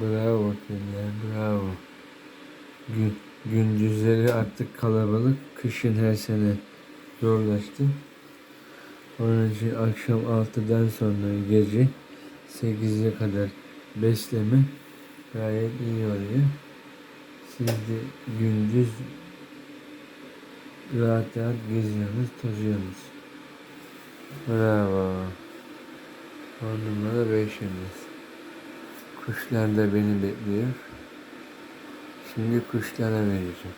Bravo Kenya, bravo. Gün, gündüzleri artık kalabalık, kışın her sene zorlaştı. Onun için akşam 6'dan sonra gece 8'e kadar besleme gayet iyi oluyor. Siz de gündüz rahat rahat geziyorsunuz, tozuyorsunuz. Bravo. On numara beşimiz. Kuşlar da beni bekliyor. Şimdi kuşlara vereceğim.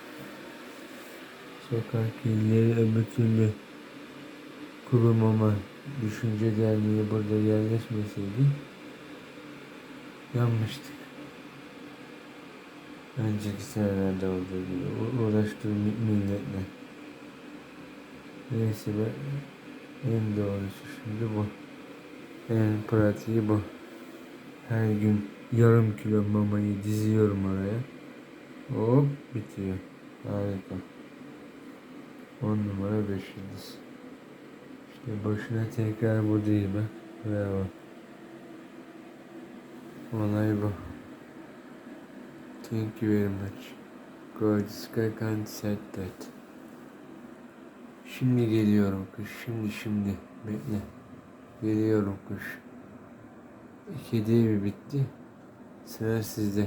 Sokak kedileri öbür türlü kuru mama düşünce derneği burada yerleşmeseydi yanmıştık. Önceki senelerde olduğu gibi uğraştığım milletle. Neyse be, en doğrusu şimdi bu. En pratiği bu. Her gün yarım kilo mamayı diziyorum oraya. Hop bitiyor. Harika. 10 numara 5 yıldız. İşte boşuna tekrar bu değil bak. Bravo. Olay bu. Thank you very much. God Skakan said that. Şimdi geliyorum kuş. Şimdi şimdi. Bekle. Geliyorum kuş. Kedi evi bitti. Sıra sizde.